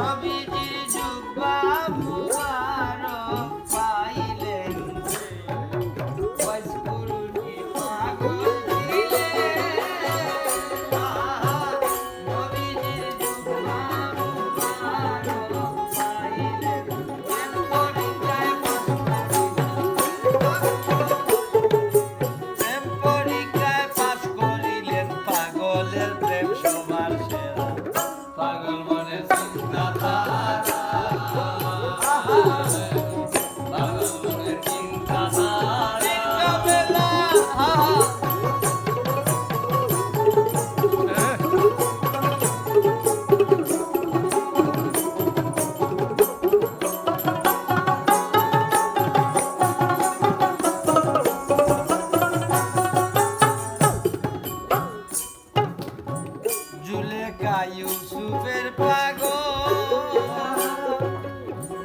নবীজি ইউসুফের পাগল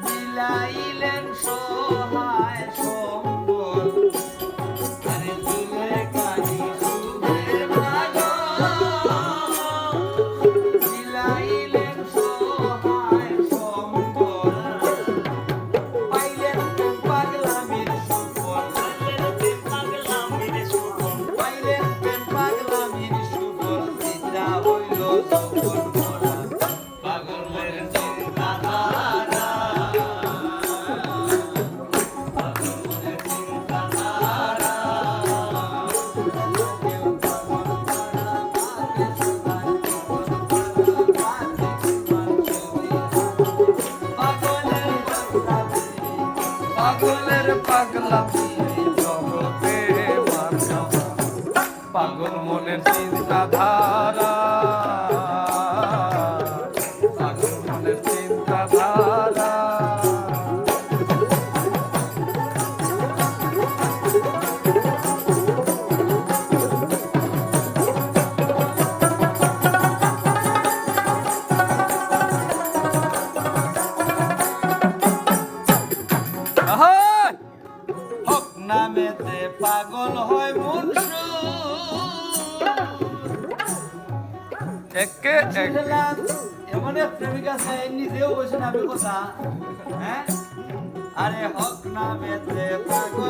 মিলাইলেন সোহা পাগলামি জগতে পাগল মনের চিন্তাধারা হক পাগল হয় মুনসু একে এমন এক প্রেমিকা আছে নিজেও বসে না কথা। হ্যাঁ? আরে হক নামেতে পাগল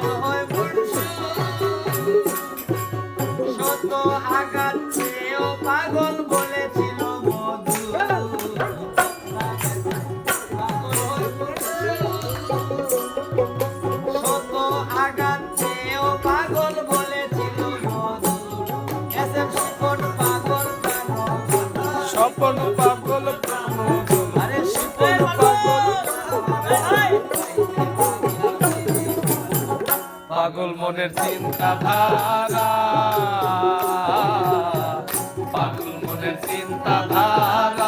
পাগল মনের চিন্তা ধারা পাগল মনের চিন্তাধারা। পাগল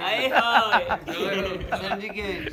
Ay, hoy. Very good.